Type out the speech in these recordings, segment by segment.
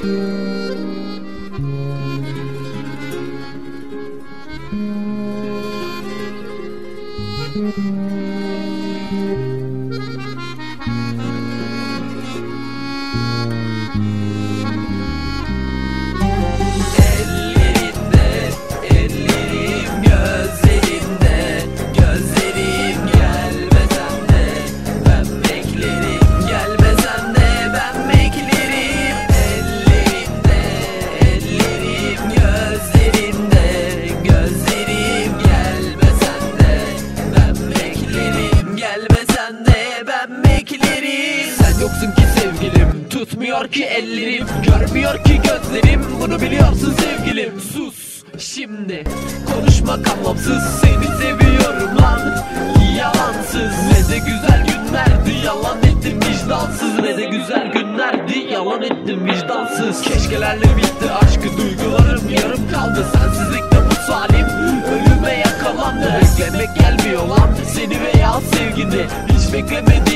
Thank you. Yoksun ki sevgilim. Tutmuyor ki ellerim. Görmüyor ki gözlerim. Bunu biliyorsun sevgilim. Sus şimdi. Konuşmak anlamsız Seni seviyorum lan. Yalansız. Ne de güzel günlerdi Yalan ettim vicdansız. Ne de güzel günlerdi Yalan ettim vicdansız. Keşkelerle bitti aşkı Duygularım yarım kaldı. Sensizlikte bu salim Ölüme yakalandı. Beklemek gelmiyor lan. Seni veya sevgini Hiç beklemediğim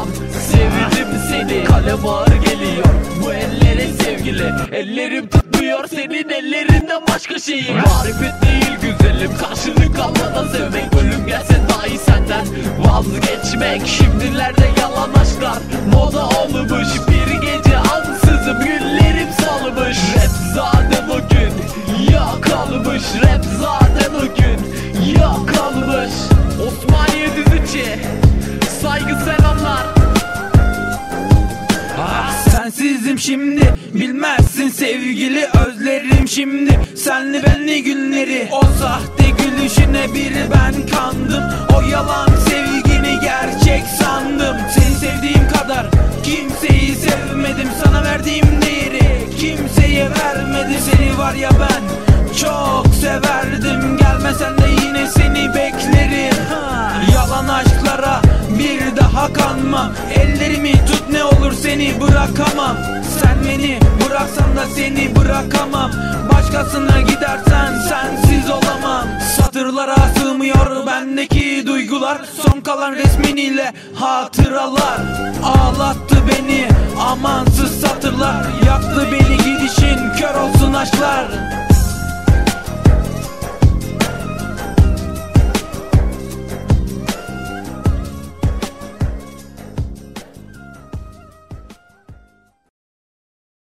an Sevdim seni Kalem ağır geliyor. Bu ellere sevgili Ellerim tutmuyor senin ellerinden başka şeyi Marifet değil güzelim Karşılık almadan sevmek. Ölüm gelse dahi senden Vazgeçmek. Şimdilerde yalan aşklar Moda olmuş. Bir gece ansızım Günlerim salmış. Rap zaten o gün Yok olmuş Rap zaten o gün Yok olmuş Osmaniye Saygı selamlar Ah, Sensizim şimdi bilmezsin sevgili özlerim şimdi. Senli benli günleri o sahte gülüşüne bir ben kandım. O yalan sevgini gerçek sandım. Seni sevdiğim kadar kimseyi sevmedim. Sana verdiğim değeri kimseye vermedi. Seni var ya ben çok severdim. Gelmesen de yine seni beklerim seni bırakamam. Sen beni bıraksan da seni bırakamam. Başkasına gidersen sensiz olamam. Satırlara sığmıyor bendeki duygular. Son kalan resmin ile hatıralar. Ağlattı beni amansız satırlar. Yaktı beni gidişin kör olsun aşklar